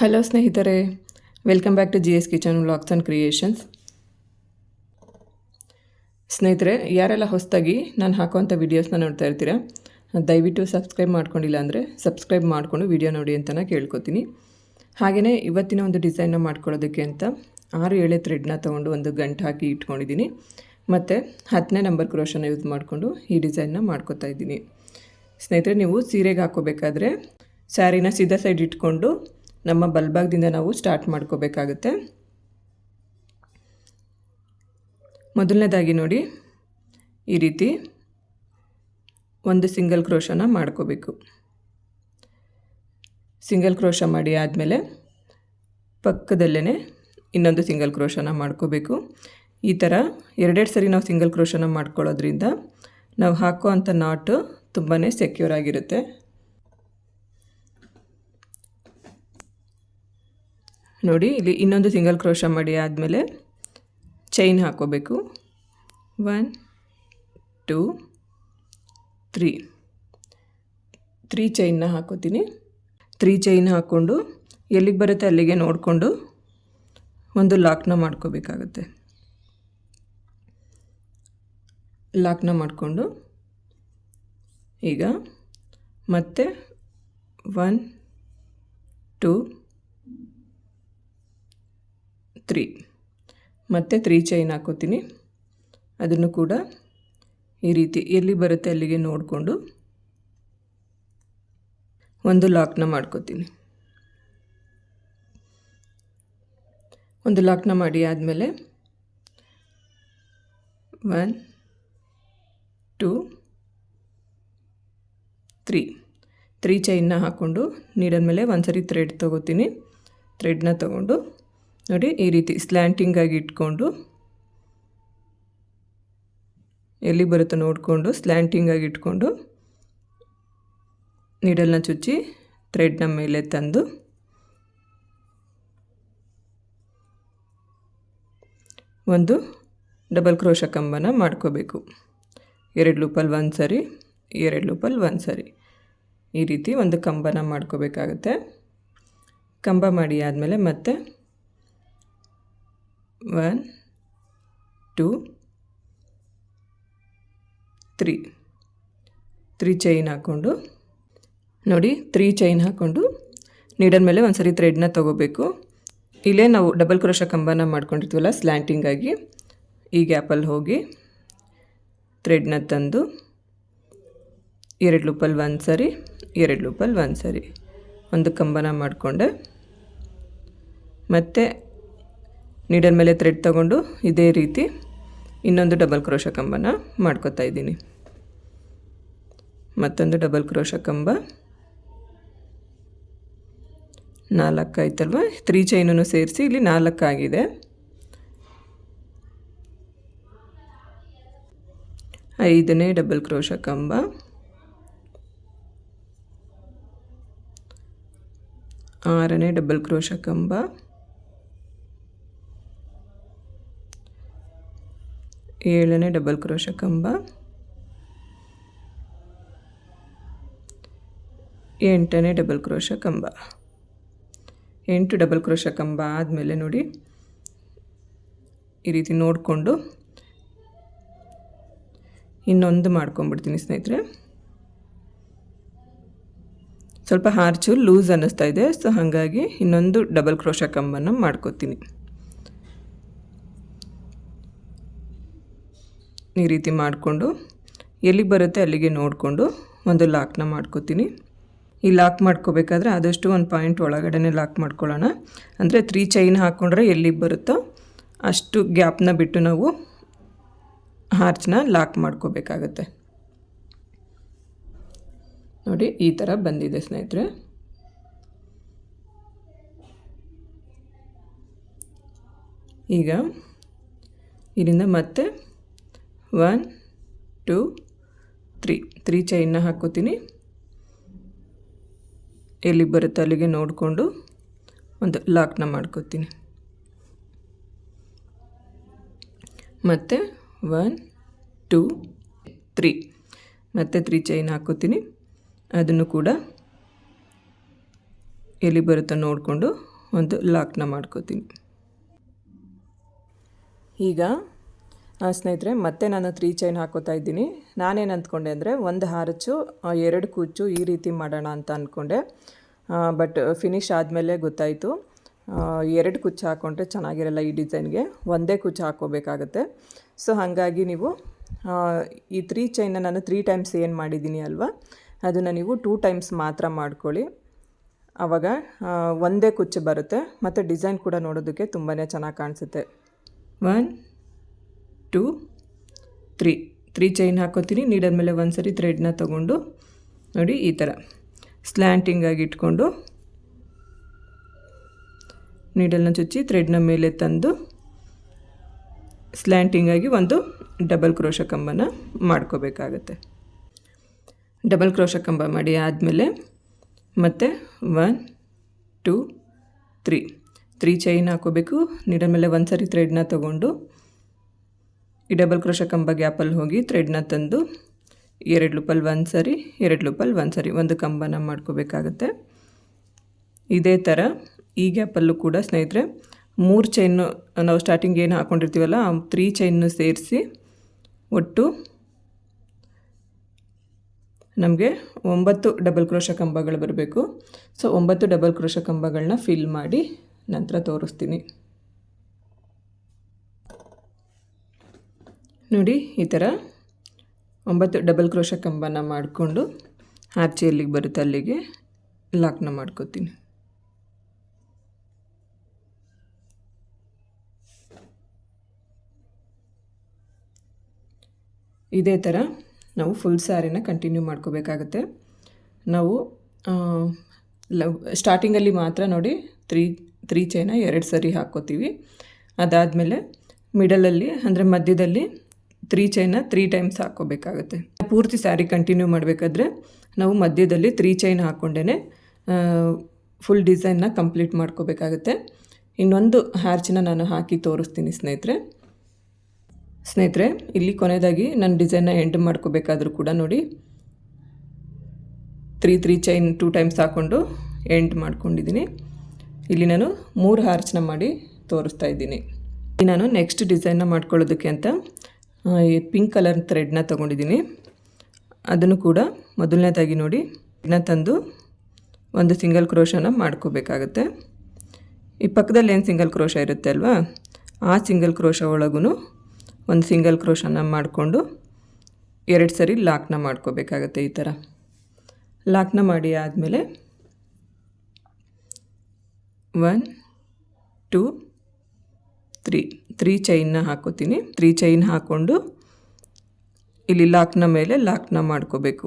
Hello ಸ್ನೇಹಿತರೆ welcome back to G S kitchen vlogs and creations ಸ್ನೇಹಿತರೆ, ಯಾರೆಲ್ಲ ಹೊಸದಾಗಿ ನಾನು ಹಾಕುವಂಥ ವೀಡಿಯೋಸ್ನ ನೋಡ್ತಾ ಇರ್ತೀರಾ, ದಯವಿಟ್ಟು ಸಬ್ಸ್ಕ್ರೈಬ್ ಮಾಡ್ಕೊಂಡಿಲ್ಲ ಅಂದರೆ ಸಬ್ಸ್ಕ್ರೈಬ್ ಮಾಡಿಕೊಂಡು ವೀಡಿಯೋ ನೋಡಿ ಅಂತ ನಾನು ಕೇಳ್ಕೊತೀನಿ. ಹಾಗೆಯೇ ಇವತ್ತಿನ ಒಂದು ಡಿಸೈನ್ನ ಮಾಡ್ಕೊಳ್ಳೋದಕ್ಕೆ ಅಂತ ಆರು ಏಳೆ ಥ್ರೆಡ್ನ ತೊಗೊಂಡು ಒಂದು ಗಂಟು ಹಾಕಿ ಇಟ್ಕೊಂಡಿದ್ದೀನಿ ಮತ್ತು ಹತ್ತನೇ ನಂಬರ್ ಕ್ರೋಶನ ಯೂಸ್ ಮಾಡಿಕೊಂಡು ಈ ಡಿಸೈನ್ನ ಮಾಡ್ಕೋತಾ ಇದ್ದೀನಿ. ಸ್ನೇಹಿತರೆ, ನೀವು ಸೀರೆಗೆ ಹಾಕೋಬೇಕಾದ್ರೆ ಸ್ಯಾರಿನ ಸೀದಾ ಸೈಡ್ ಇಟ್ಕೊಂಡು ನಮ್ಮ ಬಲ್ಭಾಗದಿಂದ ನಾವು ಸ್ಟಾರ್ಟ್ ಮಾಡ್ಕೋಬೇಕಾಗುತ್ತೆ. ಮೊದಲನೇದಾಗಿ ನೋಡಿ, ಈ ರೀತಿ ಒಂದು ಸಿಂಗಲ್ ಕ್ರೋಶನ ಮಾಡ್ಕೋಬೇಕು. ಸಿಂಗಲ್ ಕ್ರೋಶ ಮಾಡಿ ಆದಮೇಲೆ ಪಕ್ಕದಲ್ಲೇ ಇನ್ನೊಂದು ಸಿಂಗಲ್ ಕ್ರೋಶನ ಮಾಡ್ಕೋಬೇಕು. ಈ ಥರ ಎರಡೆರಡು ಸರಿ ನಾವು ಸಿಂಗಲ್ ಕ್ರೋಶನ ಮಾಡ್ಕೊಳ್ಳೋದ್ರಿಂದ ನಾವು ಹಾಕೋ ಅಂಥ ನಾಟು ತುಂಬಾ ಸೆಕ್ಯೂರ್ ಆಗಿರುತ್ತೆ. ನೋಡಿ, ಇಲ್ಲಿ ಇನ್ನೊಂದು ಸಿಂಗಲ್ ಕ್ರೋಶ ಮಾಡಿ ಆದಮೇಲೆ ಚೈನ್ ಹಾಕೋಬೇಕು. ಒನ್ ಟೂ ತ್ರೀ ತ್ರೀ ಚೈನ್ನ ಹಾಕೋತೀನಿ. ತ್ರೀ ಚೈನ್ ಹಾಕ್ಕೊಂಡು ಎಲ್ಲಿಗೆ ಬರುತ್ತೆ ಅಲ್ಲಿಗೆ ನೋಡಿಕೊಂಡು ಒಂದು ಲಾಕ್ನ ಮಾಡ್ಕೋಬೇಕಾಗತ್ತೆ. ಲಾಕ್ನ ಮಾಡಿಕೊಂಡು ಈಗ ಮತ್ತೆ ಒನ್ ಟೂ ತ್ರೀ. ಮತ್ತು ತ್ರೀ ಚೈನ್ ಹಾಕೋತೀನಿ. ಅದನ್ನು ಕೂಡ ಈ ರೀತಿ ಎಲ್ಲಿ ಬರುತ್ತೆ ಅಲ್ಲಿಗೆ ನೋಡಿಕೊಂಡು ಒಂದು ಲಾಕ್ನ ಮಾಡ್ಕೋತೀನಿ. ಒಂದು ಲಾಕ್ನ ಮಾಡಿ ಆದಮೇಲೆ ಒನ್ ಟೂ ತ್ರೀ ತ್ರೀ ಚೈನ್ನ ಹಾಕ್ಕೊಂಡು ನೀಡದ ಮೇಲೆ ಒಂದು ಸರಿ ಥ್ರೆಡ್ ತೊಗೋತೀನಿ ಥ್ರೆಡ್ನ ತೊಗೊಂಡು ನೋಡಿ ಈ ರೀತಿ ಸ್ಲ್ಯಾಂಟಿಂಗಾಗಿ ಇಟ್ಕೊಂಡು ಎಲ್ಲಿ ಬರುತ್ತೋ ನೋಡಿಕೊಂಡು ಸ್ಲ್ಯಾಂಟಿಂಗಾಗಿ ಇಟ್ಕೊಂಡು ನೀಡಲ್ನ ಚುಚ್ಚಿ ಥ್ರೆಡ್ನ ಮೇಲೆ ತಂದು ಒಂದು ಡಬಲ್ ಕ್ರೋಶ ಕಂಬನ ಮಾಡ್ಕೋಬೇಕು. ಎರಡು ಲೂಪಲ್ಲಿ ಒಂದು ಸರಿ, ಎರಡು ಲೂಪಲ್ಲಿ ಒಂದು ಸರಿ. ಈ ರೀತಿ ಒಂದು ಕಂಬನ ಮಾಡ್ಕೋಬೇಕಾಗತ್ತೆ. ಕಂಬ ಮಾಡಿ ಆದಮೇಲೆ ಮತ್ತೆ one two three three chain ಹಾಕ್ಕೊಂಡು, ನೋಡಿ ತ್ರೀ ಚೈನ್ ಹಾಕ್ಕೊಂಡು ನೀಡಲ್ ಮೇಲೆ ಒಂದು ಸರಿ ಥ್ರೆಡ್ನ ತೊಗೋಬೇಕು. ಇಲ್ಲೇ ನಾವು ಡಬಲ್ ಕ್ರೋಶ ಕಂಬನ ಮಾಡ್ಕೊಂಡಿರ್ತೀವಲ್ಲ ಸ್ಲ್ಯಾಂಟಿಂಗಾಗಿ ಈ ಗ್ಯಾಪಲ್ಲಿ ಹೋಗಿ ಥ್ರೆಡ್ನ ತಂದು, ಎರಡು ಲೂಪಲ್ಲಿ ಒಂದು ಸರಿ ಎರಡು ಲೂಪಲ್ಲಿ ಒಂದು ಸರಿ ಒಂದು ಕಂಬನ ಮಾಡಿಕೊಂಡೆ. ಮತ್ತು ನೀಡಲ್ ಮೇಲೆ ಥ್ರೆಡ್ ತಗೊಂಡು ಇದೇ ರೀತಿ ಇನ್ನೊಂದು ಡಬಲ್ ಕ್ರೋಶ ಕಂಬನ ಮಾಡ್ಕೊತಾ ಇದ್ದೀನಿ. ಮತ್ತೊಂದು ಡಬಲ್ ಕ್ರೋಶ ಕಂಬ. ನಾಲ್ಕು ಆಯ್ತಲ್ವ? ತ್ರೀ ಚೈನನ್ನು ಸೇರಿಸಿ ಇಲ್ಲಿ ನಾಲ್ಕಾಗಿದೆ ಐದನೇ ಡಬಲ್ ಕ್ರೋಶ ಕಂಬ. ಆರನೇ ಡಬಲ್ ಕ್ರೋಶ ಕಂಬ. ಏಳನೇ ಡಬಲ್ ಕ್ರೋಶ ಕಂಬ. ಎಂಟನೇ ಡಬಲ್ ಕ್ರೋಶ ಕಂಬ. ಎಂಟು ಡಬಲ್ ಕ್ರೋಶ ಕಂಬ ಆದಮೇಲೆ ನೋಡಿ, ಈ ರೀತಿ ನೋಡಿಕೊಂಡು ಇನ್ನೊಂದು ಮಾಡ್ಕೊಂಬಿಡ್ತೀನಿ ಸ್ನೇಹಿತರೆ. ಸ್ವಲ್ಪ ಹಾರ್ಚು ಲೂಸ್ ಅನ್ನಿಸ್ತಾ ಇದೆ ಸೊ ಹಾಗಾಗಿ ಇನ್ನೊಂದು ಡಬಲ್ ಕ್ರೋಶ ಕಂಬನ ಮಾಡ್ಕೋತೀನಿ. ಈ ರೀತಿ ಮಾಡಿಕೊಂಡು ಎಲ್ಲಿಗೆ ಬರುತ್ತೆ ಅಲ್ಲಿಗೆ ನೋಡಿಕೊಂಡು ಒಂದು ಲಾಕ್ನ ಮಾಡ್ಕೋತೀನಿ. ಈ ಲಾಕ್ ಮಾಡ್ಕೋಬೇಕಾದ್ರೆ ಆದಷ್ಟು ಒಂದು ಪಾಯಿಂಟ್ ಒಳಗಡೆ ಲಾಕ್ ಮಾಡ್ಕೊಳ್ಳೋಣ. ಅಂದರೆ ತ್ರೀ ಚೈನ್ ಹಾಕ್ಕೊಂಡ್ರೆ ಎಲ್ಲಿಗೆ ಬರುತ್ತೋ ಅಷ್ಟು ಗ್ಯಾಪ್ನ ಬಿಟ್ಟು ನಾವು ಹಾರ್ಚ್ನ ಲಾಕ್ ಮಾಡ್ಕೋಬೇಕಾಗತ್ತೆ. ನೋಡಿ, ಈ ಥರ ಬಂದಿದೆ ಸ್ನೇಹಿತರೆ. ಈಗ ಇಲ್ಲಿಂದ ಮತ್ತೆ ಒನ್ ಟೂ ತ್ರೀ ತ್ರೀ ಚೈನ್ನ ಹಾಕೋತೀನಿ. ಎಲ್ಲಿ ಬರುತ್ತೆ ಅಲ್ಲಿಗೆ ನೋಡಿಕೊಂಡು ಒಂದು ಲಾಕ್ನ ಮಾಡ್ಕೋತೀನಿ. ಮತ್ತು ಒನ್ ಟೂ ತ್ರೀ ಮತ್ತು ತ್ರೀ ಚೈನ್ ಹಾಕೋತೀನಿ. ಅದನ್ನು ಕೂಡ ಎಲ್ಲಿ ಬರುತ್ತೋ ನೋಡಿಕೊಂಡು ಒಂದು ಲಾಕ್ನ ಮಾಡ್ಕೋತೀನಿ. ಈಗ ಸ್ನೇಹಿತರೆ, ಮತ್ತೆ ನಾನು ತ್ರೀ ಚೈನ್ ಹಾಕೋತಾ ಇದ್ದೀನಿ. ನಾನೇನು ಅಂದ್ಕೊಂಡೆ ಅಂದರೆ, ಒಂದು ಹಾರಚು ಎರಡು ಕುಚ್ಚು ಈ ರೀತಿ ಮಾಡೋಣ ಅಂತ ಅಂದ್ಕೊಂಡೆ ಬಟ್ ಫಿನಿಶ್ ಆದಮೇಲೆ ಗೊತ್ತಾಯಿತು. ಎರಡು ಕುಚ್ಚು ಹಾಕ್ಕೊಂಡ್ರೆ ಚೆನ್ನಾಗಿರಲ್ಲ ಈ ಡಿಸೈನ್ಗೆ. ಒಂದೇ ಕುಚ್ಚು ಹಾಕೋಬೇಕಾಗತ್ತೆ. ಸೊ ಹಾಗಾಗಿ ನೀವು ಈ ತ್ರೀ ಚೈನ ನಾನು ತ್ರೀ ಟೈಮ್ಸ್ ಏನು ಮಾಡಿದ್ದೀನಿ ಅಲ್ವಾ? ಅದನ್ನು ನೀವು ಟೂ ಟೈಮ್ಸ್ ಮಾತ್ರ ಮಾಡ್ಕೊಳ್ಳಿ. ಆವಾಗ ಒಂದೇ ಕುಚ್ಚು ಬರುತ್ತೆ. ಮತ್ತು ಡಿಸೈನ್ ಕೂಡ ನೋಡೋದಕ್ಕೆ ತುಂಬಾ ಚೆನ್ನಾಗಿ ಕಾಣಿಸುತ್ತೆ. One two three. Three chain ಹಾಕೋತೀನಿ, ನೀಡಾದ್ಮೇಲೆ ಒಂದು ಸರಿ ಥ್ರೆಡ್ನ ತೊಗೊಂಡು ನೋಡಿ ಈ ಥರ ಸ್ಲ್ಯಾಂಟಿಂಗಾಗಿ ಇಟ್ಕೊಂಡು ನೀಡಲ್ನ ಚುಚ್ಚಿ ಥ್ರೆಡ್ನ ಮೇಲೆ ತಂದು ಸ್ಲ್ಯಾಂಟಿಂಗಾಗಿ ಒಂದು ಡಬಲ್ ಕ್ರೋಶ ಕಂಬನ ಮಾಡ್ಕೋಬೇಕಾಗತ್ತೆ. ಡಬಲ್ ಕ್ರೋಶ ಕಂಬ ಮಾಡಿ ಆದಮೇಲೆ ಮತ್ತೆ one two three three chain ಹಾಕೋಬೇಕು ನೀಡಲ್ ಮೇಲೆ ಒಂದು ಸರಿ ಥ್ರೆಡ್ನ ತೊಗೊಂಡು ಈ ಡಬಲ್ ಕ್ರೋಶ ಕಂಬ ಗ್ಯಾಪಲ್ಲಿ ಹೋಗಿ ಥ್ರೆಡ್ನ ತಂದು ಎರಡು ಲೂಪಲ್ಲಿ ಒಂದು ಸರಿ, ಎರಡು ಲೂಪಲ್ಲಿ ಒಂದು ಸರಿ ಒಂದು ಕಂಬನ ಮಾಡ್ಕೋಬೇಕಾಗತ್ತೆ. ಇದೇ ಥರ ಈ ಗ್ಯಾಪಲ್ಲೂ ಕೂಡ ಸ್ನೇಹಿತರೆ ಮೂರು ಚೈನು ನಾವು ಸ್ಟಾರ್ಟಿಂಗ್ ಏನು ಹಾಕ್ಕೊಂಡಿರ್ತೀವಲ್ಲ ಆ ತ್ರೀ ಚೈನ್ನು ಸೇರಿಸಿ ಒಟ್ಟು ನಮಗೆ ಒಂಬತ್ತು ಡಬಲ್ ಕ್ರೋಶ ಕಂಬಗಳು ಬರಬೇಕು. ಸೊ ಒಂಬತ್ತು ಡಬಲ್ ಕ್ರೋಶ ಕಂಬಗಳನ್ನ ಫಿಲ್ ಮಾಡಿ ನಂತರ ತೋರಿಸ್ತೀನಿ. ನೋಡಿ, ಈ ಥರ ಒಂಬತ್ತು ಡಬಲ್ ಕ್ರೋಶ ಕಂಬನ ಮಾಡಿಕೊಂಡು ಆರ್ಚಿ ಎಲ್ಲಿಗೆ ಬರುತ್ತೆ, ಅಲ್ಲಿಗೆ ಲಾಕ್ನ ಮಾಡ್ಕೋತೀನಿ. ಇದೇ ಥರ ನಾವು ಫುಲ್ ಸ್ಯಾರಿನ ಕಂಟಿನ್ಯೂ ಮಾಡ್ಕೋಬೇಕಾಗತ್ತೆ. ನಾವು ಸ್ಟಾರ್ಟಿಂಗಲ್ಲಿ ಮಾತ್ರ ನೋಡಿ ತ್ರೀ ತ್ರೀ ಚೈನ ಎರಡು ಸರಿ ಹಾಕ್ಕೋತೀವಿ. ಅದಾದಮೇಲೆ ಮಿಡಲಲ್ಲಿ ಅಂದರೆ ಮಧ್ಯದಲ್ಲಿ ತ್ರೀ ಚೈನ ತ್ರೀ ಟೈಮ್ಸ್ ಹಾಕ್ಕೋಬೇಕಾಗುತ್ತೆ. ಪೂರ್ತಿ ಸ್ಯಾರಿ ಕಂಟಿನ್ಯೂ ಮಾಡಬೇಕಾದ್ರೆ ನಾವು ಮಧ್ಯದಲ್ಲಿ ತ್ರೀ ಚೈನ್ ಹಾಕ್ಕೊಂಡೇ ಫುಲ್ ಡಿಸೈನ್ನ ಕಂಪ್ಲೀಟ್ ಮಾಡ್ಕೋಬೇಕಾಗುತ್ತೆ. ಇನ್ನೊಂದು ಹ್ಯಾರ್ಚನ್ನ ನಾನು ಹಾಕಿ ತೋರಿಸ್ತೀನಿ ಸ್ನೇಹಿತರೆ. ಸ್ನೇಹಿತರೆ, ಇಲ್ಲಿ ಕೊನೆಯದಾಗಿ ನಾನು ಡಿಸೈನ್ನ ಎಂಡ್ ಮಾಡ್ಕೋಬೇಕಾದ್ರೂ ಕೂಡ ನೋಡಿ. Three three chain two times ಹಾಕ್ಕೊಂಡು ಎಂಡ್ ಮಾಡ್ಕೊಂಡಿದ್ದೀನಿ. ಇಲ್ಲಿ ನಾನು ಮೂರು ಹಾರ್ಚನ ಮಾಡಿ ತೋರಿಸ್ತಾ ಇದ್ದೀನಿ. ನಾನು ನೆಕ್ಸ್ಟ್ ಡಿಸೈನ್ನ ಮಾಡ್ಕೊಳ್ಳೋದಕ್ಕೆ ಅಂತ ಪಿಂಕ್ ಕಲರ್ ಥ್ರೆಡ್ನ ತೊಗೊಂಡಿದ್ದೀನಿ. ಅದನ್ನು ಕೂಡ ಮೊದಲನೇದಾಗಿ ನೋಡಿ ಇದನ್ನ ತಂದು ಒಂದು ಸಿಂಗಲ್ ಕ್ರೋಶನ ಮಾಡ್ಕೋಬೇಕಾಗತ್ತೆ. ಈ ಪಕ್ಕದಲ್ಲಿ ಏನು ಸಿಂಗಲ್ ಕ್ರೋಶ ಇರುತ್ತೆ ಅಲ್ವಾ? ಆ ಸಿಂಗಲ್ ಕ್ರೋಶ ಒಳಗೂ ಒಂದು ಸಿಂಗಲ್ ಕ್ರೋಶನ ಮಾಡಿಕೊಂಡು ಎರಡು ಸರಿ ಲಾಕ್ನ ಮಾಡ್ಕೋಬೇಕಾಗತ್ತೆ ಈ ಥರ ಲಾಕ್ನ ಮಾಡಿ ಆದಮೇಲೆ ಒನ್ ಟೂ ತ್ರೀ ತ್ರೀ ಚೈನ್ನ ಹಾಕೋತೀನಿ. ತ್ರೀ ಚೈನ್ ಹಾಕ್ಕೊಂಡು ಇಲ್ಲಿ ಲಾಕ್ನ ಮೇಲೆ ಲಾಕ್ನ ಮಾಡ್ಕೋಬೇಕು.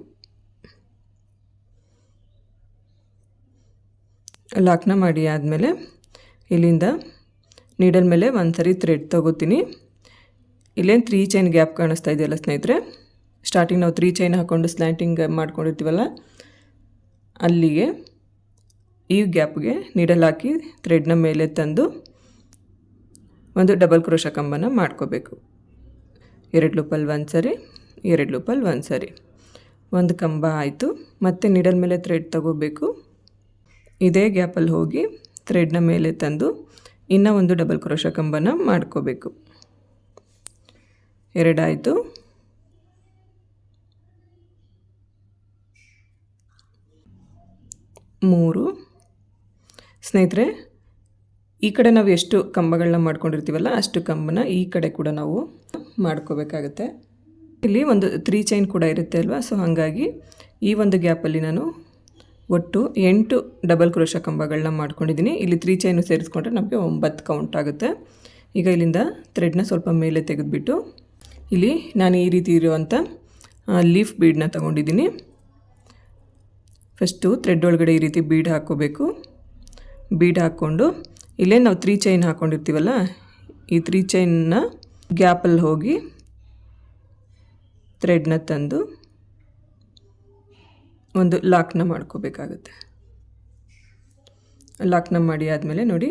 ಲಾಕ್ನ ಮಾಡಿ ಆದಮೇಲೆ ಇಲ್ಲಿಂದ ನೀಡಲ್ ಮೇಲೆ ಒಂದು ಸರಿ ಥ್ರೆಡ್ ತೊಗೋತೀನಿ. ಇಲ್ಲೇನು ತ್ರೀ ಚೈನ್ ಗ್ಯಾಪ್ ಕಾಣಿಸ್ತಾ ಇದೆಯಲ್ಲ ಸ್ನೇಹಿತರೆ? ಸ್ಟಾರ್ಟಿಂಗ್ ನಾವು ತ್ರೀ ಚೈನ್ ಹಾಕ್ಕೊಂಡು ಸ್ಲ್ಯಾಂಟಿಂಗ್ ಮಾಡ್ಕೊಂಡಿರ್ತೀವಲ್ಲ, ಅಲ್ಲಿಗೆ ಈ ಗ್ಯಾಪ್ಗೆ ನೀಡಲ್ ಹಾಕಿ ಥ್ರೆಡ್ನ ಮೇಲೆ ತಂದು ಒಂದು ಡಬಲ್ ಕ್ರೋಶ ಕಂಬನ ಮಾಡ್ಕೋಬೇಕು. ಎರಡು ಲೂಪಲ್ಲಿ ಒಂದು ಸರಿ, ಎರಡು ಲೂಪಲ್ಲಿ ಒಂದು ಸರಿ. ಒಂದು ಕಂಬ ಆಯಿತು, ಮತ್ತು ನಿಡಲ್ ಮೇಲೆ ಥ್ರೆಡ್ ತಗೋಬೇಕು. ಇದೇ ಗ್ಯಾಪಲ್ಲಿ ಹೋಗಿ ಥ್ರೆಡ್ನ ಮೇಲೆ ತಂದು ಇನ್ನೂ ಒಂದು ಡಬಲ್ ಕ್ರೋಶ ಕಂಬನ ಮಾಡ್ಕೋಬೇಕು. ಎರಡಾಯಿತು ಮೂರು. ಸ್ನೇಹಿತರೆ ಈ ಕಡೆ ನಾವು ಎಷ್ಟು ಕಂಬಗಳನ್ನ ಮಾಡ್ಕೊಂಡಿರ್ತೀವಲ್ಲ, ಅಷ್ಟು ಕಂಬನ ಈ ಕಡೆ ಕೂಡ ನಾವು ಮಾಡ್ಕೋಬೇಕಾಗತ್ತೆ. ಇಲ್ಲಿ ಒಂದು ತ್ರೀ ಚೈನ್ ಕೂಡ ಇರುತ್ತೆ ಅಲ್ವಾ? ಸೊ ಹಾಗಾಗಿ ಈ ಒಂದು ಗ್ಯಾಪಲ್ಲಿ ನಾನು ಒಟ್ಟು ಎಂಟು ಡಬಲ್ ಕ್ರೋಶ ಕಂಬಗಳನ್ನ ಮಾಡ್ಕೊಂಡಿದ್ದೀನಿ. ಇಲ್ಲಿ ತ್ರೀ ಚೈನು ಸೇರಿಸ್ಕೊಂಡ್ರೆ ನಮಗೆ ಒಂಬತ್ತು ಕೌಂಟ್ ಆಗುತ್ತೆ. ಈಗ ಇಲ್ಲಿಂದ ಥ್ರೆಡ್ನ ಸ್ವಲ್ಪ ಮೇಲೆ ತೆಗೆದುಬಿಟ್ಟು ಇಲ್ಲಿ ನಾನು ಈ ರೀತಿ ಇರುವಂಥ ಲೀಫ್ ಬೀಡನ್ನ ತಗೊಂಡಿದ್ದೀನಿ. ಫಸ್ಟು ಥ್ರೆಡ್ ಒಳಗಡೆ ಈ ರೀತಿ ಬೀಡ್ ಹಾಕ್ಕೋಬೇಕು. ಬೀಡ್ ಹಾಕ್ಕೊಂಡು ಇಲ್ಲೇ ನಾವು ತ್ರೀ ಚೈನ್ ಹಾಕ್ಕೊಂಡಿರ್ತೀವಲ್ಲ ಈ ತ್ರೀ ಚೈನ್ನ ಗ್ಯಾಪಲ್ಲಿ ಹೋಗಿ ಥ್ರೆಡ್ನ ತಂದು ಒಂದು ಲಾಕ್ನ ಮಾಡ್ಕೋಬೇಕಾಗುತ್ತೆ. ಲಾಕ್ನ ಮಾಡಿ ಆದಮೇಲೆ ನೋಡಿ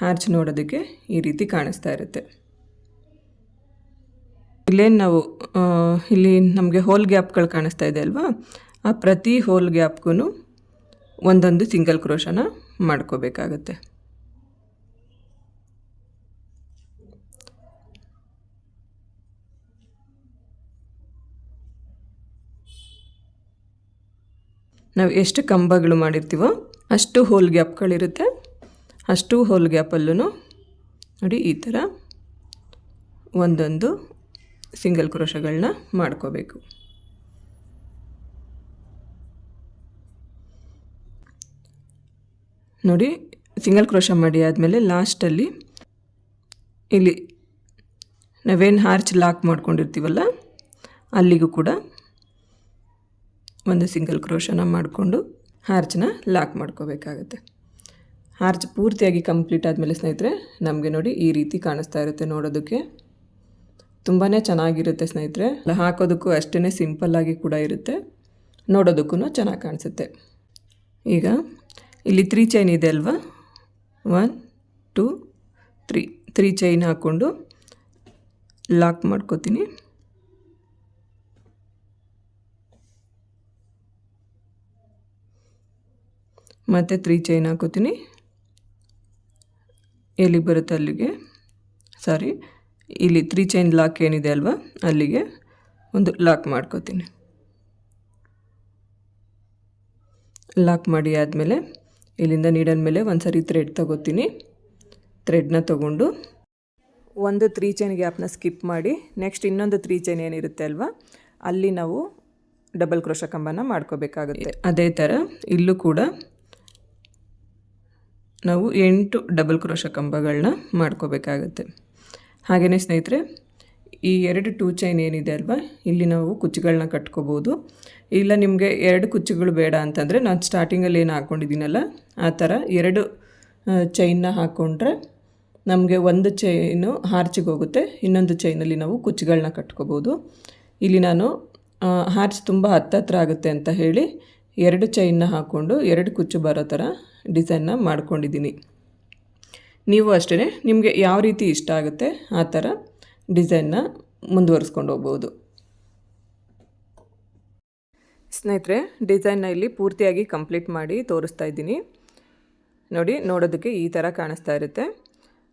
ಹಾರ್ಚ್ ನೋಡೋದಕ್ಕೆ ಈ ರೀತಿ ಕಾಣಿಸ್ತಾ ಇರುತ್ತೆ. ಇಲ್ಲೇನು ನಾವು ಇಲ್ಲಿ ನಮಗೆ ಹೋಲ್ ಗ್ಯಾಪ್ಗಳು ಕಾಣಿಸ್ತಾ ಇದೆ ಅಲ್ವಾ? ಆ ಪ್ರತಿ ಹೋಲ್ ಗ್ಯಾಪ್ಗೂ ಒಂದೊಂದು ಸಿಂಗಲ್ ಕ್ರೋಶನ ಮಾಡ್ಕೋಬೇಕಾಗತ್ತೆ. ನಾವು ಎಷ್ಟು ಕಂಬಗಳು ಮಾಡಿರ್ತೀವೋ ಅಷ್ಟು ಹೋಲ್ ಗ್ಯಾಪ್ಗಳಿರುತ್ತೆ. ಅಷ್ಟು ಹೋಲ್ ಗ್ಯಾಪಲ್ಲೂ ನೋಡಿ ಈ ಥರ ಒಂದೊಂದು ಸಿಂಗಲ್ ಕ್ರೋಶಗಳನ್ನ ಮಾಡ್ಕೋಬೇಕು. ನೋಡಿ ಸಿಂಗಲ್ ಕ್ರೋಶ ಮಾಡಿ ಆದಮೇಲೆ ಲಾಸ್ಟಲ್ಲಿ ಇಲ್ಲಿ ನಾವೇನು ಹಾರ್ಚ್ ಲಾಕ್ ಮಾಡ್ಕೊಂಡಿರ್ತೀವಲ್ಲ ಅಲ್ಲಿಗೂ ಕೂಡ ಒಂದು ಸಿಂಗಲ್ ಕ್ರೋಶನ ಮಾಡಿಕೊಂಡು ಹಾರ್ಚನ್ನ ಲಾಕ್ ಮಾಡ್ಕೋಬೇಕಾಗತ್ತೆ. ಹಾರ್ಚ್ ಪೂರ್ತಿಯಾಗಿ ಕಂಪ್ಲೀಟ್ ಆದಮೇಲೆ ಸ್ನೇಹಿತರೆ, ನಮಗೆ ನೋಡಿ ಈ ರೀತಿ ಕಾಣಿಸ್ತಾ ಇರುತ್ತೆ ನೋಡೋದಕ್ಕೆ. ತುಂಬಾ ಚೆನ್ನಾಗಿರುತ್ತೆ ಸ್ನೇಹಿತರೆ. ಹಾಕೋದಕ್ಕೂ ಅಷ್ಟೇ ಸಿಂಪಲ್ಲಾಗಿ ಕೂಡ ಇರುತ್ತೆ. ನೋಡೋದಕ್ಕೂ ಚೆನ್ನಾಗಿ ಕಾಣಿಸುತ್ತೆ. ಈಗ ಇಲ್ಲಿ ತ್ರೀ ಚೈನ್ ಇದೆ ಅಲ್ವಾ? One, two, three. Three chain ಹಾಕ್ಕೊಂಡು ಲಾಕ್ ಮಾಡ್ಕೋತೀನಿ. ಮತ್ತು ತ್ರೀ ಚೈನ್ ಹಾಕೋತೀನಿ. ಎಲ್ಲಿಗೆ ಬರುತ್ತೆ ಅಲ್ಲಿಗೆ? ಸಾರಿ ಇಲ್ಲಿ ತ್ರೀ ಚೈನ್ ಲಾಕ್ ಏನಿದೆ ಅಲ್ವಾ? ಅಲ್ಲಿಗೆ ಒಂದು ಲಾಕ್ ಮಾಡ್ಕೋತೀನಿ. ಲಾಕ್ ಮಾಡಿ ಆದಮೇಲೆ ಇಲ್ಲಿಂದ ನೀಡಲ್ ಮೇಲೆ ಒಂದು ಸರಿ ಥ್ರೆಡ್ ತಗೋತೀನಿ ಥ್ರೆಡ್ನ ತಗೊಂಡು ಒಂದು ತ್ರೀ ಚೈನ್ ಗ್ಯಾಪ್ನ ಸ್ಕಿಪ್ ಮಾಡಿ ನೆಕ್ಸ್ಟ್ ಇನ್ನೊಂದು ತ್ರೀ ಚೈನ್ ಏನಿರುತ್ತೆ ಅಲ್ವಾ? ಅಲ್ಲಿ ನಾವು ಡಬಲ್ ಕ್ರೋಶ ಕಂಬನ ಮಾಡ್ಕೋಬೇಕಾಗುತ್ತೆ. ಅದೇ ಥರ ಇಲ್ಲೂ ಕೂಡ ನಾವು ಎಂಟು ಡಬಲ್ ಕ್ರೋಶ ಕಂಬಗಳನ್ನ ಮಾಡ್ಕೋಬೇಕಾಗತ್ತೆ. ಹಾಗೆಯೇ ಸ್ನೇಹಿತರೆ, ಈ ಎರಡು ಟೂ ಚೈನ್ ಏನಿದೆ ಅಲ್ವಾ, ಇಲ್ಲಿ ನಾವು ಕುಚ್ಚುಗಳನ್ನ ಕಟ್ಕೋಬೋದು. ಇಲ್ಲ ನಿಮಗೆ ಎರಡು ಕುಚ್ಚುಗಳು ಬೇಡ ಅಂತಂದರೆ, ನಾನು ಸ್ಟಾರ್ಟಿಂಗಲ್ಲಿ ಏನು ಹಾಕ್ಕೊಂಡಿದ್ದೀನಲ್ಲ ಆ ಥರ ಎರಡು ಚೈನ್ನ ಹಾಕ್ಕೊಂಡ್ರೆ ನಮಗೆ ಒಂದು ಚೈನು ಹಾರ್ಚಿಗೆ ಹೋಗುತ್ತೆ, ಇನ್ನೊಂದು ಚೈನಲ್ಲಿ ನಾವು ಕುಚ್ಚುಗಳನ್ನ ಕಟ್ಕೋಬೋದು. ಇಲ್ಲಿ ನಾನು ಹಾರ್ಚ್ ತುಂಬ ಹತ್ತತ್ರ ಆಗುತ್ತೆ ಅಂತ ಹೇಳಿ ಎರಡು ಚೈನ್ನ ಹಾಕ್ಕೊಂಡು ಎರಡು ಕುಚ್ಚು ಬರೋ ಥರ ಡಿಸೈನ್ನ ಮಾಡ್ಕೊಂಡಿದ್ದೀನಿ. ನೀವು ಅಷ್ಟೇ ನಿಮಗೆ ಯಾವ ರೀತಿ ಇಷ್ಟ ಆಗುತ್ತೆ ಆ ಥರ ಡಿಸೈನ್ನ ಮುಂದುವರಿಸ್ಕೊಂಡು ಹೋಗ್ಬೋದು. ಸ್ನೇಹಿತರೆ ಡಿಸೈನ್ನ ಇಲ್ಲಿ ಪೂರ್ತಿಯಾಗಿ ಕಂಪ್ಲೀಟ್ ಮಾಡಿ ತೋರಿಸ್ತಾ ಇದ್ದೀನಿ. ನೋಡಿ, ನೋಡೋದಕ್ಕೆ ಈ ಥರ ಕಾಣಿಸ್ತಾ ಇರುತ್ತೆ.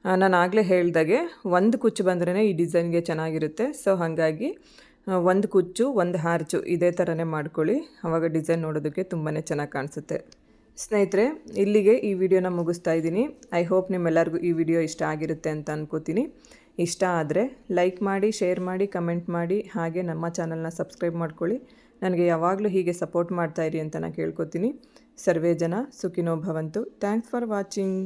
ನಾನು ಆಗಲೇ ಹೇಳಿದಾಗೆ ಒಂದು ಕುಚ್ಚು ಬಂದ್ರೇ ಈ ಡಿಸೈನ್ಗೆ ಚೆನ್ನಾಗಿರುತ್ತೆ. ಸೊ ಹಾಗಾಗಿ ಒಂದು ಕುಚ್ಚು, ಒಂದು ಹಾರ್ಚು ಇದೇ ಥರನೇ ಮಾಡ್ಕೊಳ್ಳಿ. ಆವಾಗ ಡಿಸೈನ್ ನೋಡೋದಕ್ಕೆ ತುಂಬಾ ಚೆನ್ನಾಗಿ ಕಾಣಿಸುತ್ತೆ. ಸ್ನೇಹಿತರೆ, ಇಲ್ಲಿಗೆ ಈ ವಿಡಿಯೋನ ಮುಗಿಸ್ತಾ ಇದ್ದೀನಿ. ಐ ಹೋಪ್ ನಿಮ್ಮೆಲ್ಲರಿಗೂ ಈ ವಿಡಿಯೋ ಇಷ್ಟ ಆಗಿರುತ್ತೆ ಅಂತ ಅನ್ಕೋತೀನಿ. ಇಷ್ಟ ಆದರೆ ಲೈಕ್ ಮಾಡಿ, ಶೇರ್ ಮಾಡಿ, ಕಮೆಂಟ್ ಮಾಡಿ, ಹಾಗೆ ನಮ್ಮ ಚಾನಲ್ನ ಸಬ್ಸ್ಕ್ರೈಬ್ ಮಾಡ್ಕೊಳ್ಳಿ. ನನಗೆ ಯಾವಾಗಲೂ ಹೀಗೆ ಸಪೋರ್ಟ್ ಮಾಡ್ತಾಯಿರಿ ಅಂತ ನಾನು ಕೇಳ್ಕೊತೀನಿ. ಸರ್ವೇ ಜನ ಸುಖಿನೋ ಭವಂತು. Thanks for watching.